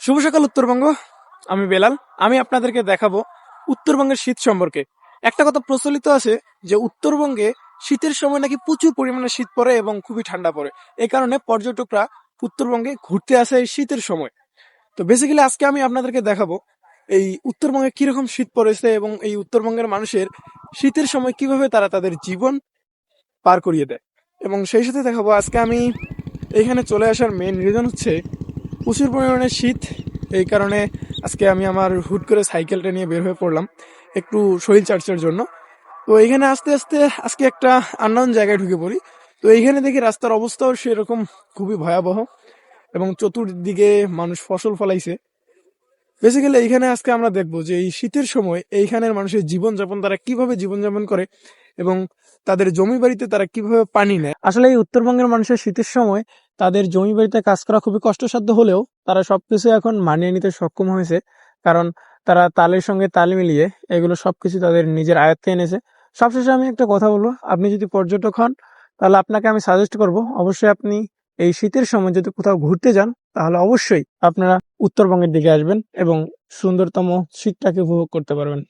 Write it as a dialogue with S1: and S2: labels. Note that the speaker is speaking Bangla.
S1: শুভ সকাল, উত্তরবঙ্গ। আমি বেলাল। আমি আপনাদেরকে দেখাবো উত্তরবঙ্গের শীত সম্পর্কে। একটা কথা প্রচলিত আছে যে উত্তরবঙ্গে শীতের সময় নাকি প্রচুর পরিমাণে শীত পড়ে এবং খুবই ঠান্ডা পড়ে। এই কারণে পর্যটকরা উত্তরবঙ্গে ঘুরতে আসে এই শীতের সময়। তো বেসিক্যালি আজকে আমি আপনাদেরকে দেখাবো এই উত্তরবঙ্গে কীরকম শীত পড়েছে এবং এই উত্তরবঙ্গের মানুষের শীতের সময় কীভাবে তারা তাদের জীবন পার করিয়ে দেয়? এবং সেই সাথে দেখাবো, আজকে আমি এখানে চলে আসার মেন রিজন হচ্ছে প্রচুর পরিমাণে শীত। এই কারণে আজকে আমি আমার হুট করে সাইকেলটা নিয়ে বের হয়ে পড়লাম একটু শরীর চর্চার জন্য। তো এইখানে আস্তে আস্তে আজকে একটা আননোন জায়গায় ঢুকে পড়ি। তো এইখানে দেখি রাস্তার অবস্থাও সেরকম খুবই ভয়াবহ এবং চতুর্দিকে মানুষ ফসল ফলাইছে। বেসিক্যালি এইখানে আজকে আমরা দেখব যে এই শীতের সময় এইখানের মানুষের জীবনযাপন, তারা কীভাবে জীবনযাপন করে এবং তাদের জমি বাড়িতে তারা কীভাবে পানি নেয়। আসলে এই উত্তরবঙ্গের মানুষের শীতের সময় তাদের জমি বাড়িতে কাজ করা খুবই কষ্টসাধ্য হলেও তারা সবকিছু এখন মানিয়ে নিতে সক্ষম হয়েছে। কারণ তারা তালের সঙ্গে তাল মিলিয়ে এগুলো সবকিছু তাদের নিজের আয়ত্তে এনেছে। সবশেষে আমি একটা কথা বলব, আপনি যদি পর্যটক হন, তাহলে আপনাকে আমি সাজেস্ট করব, অবশ্যই আপনি এই শীতের সময় যদি কোথাও ঘুরতে যান তাহলে অবশ্যই আপনারা উত্তরবঙ্গের দিকে আসবেন এবং সুন্দরতম শীতটাকে উপভোগ করতে পারবেন।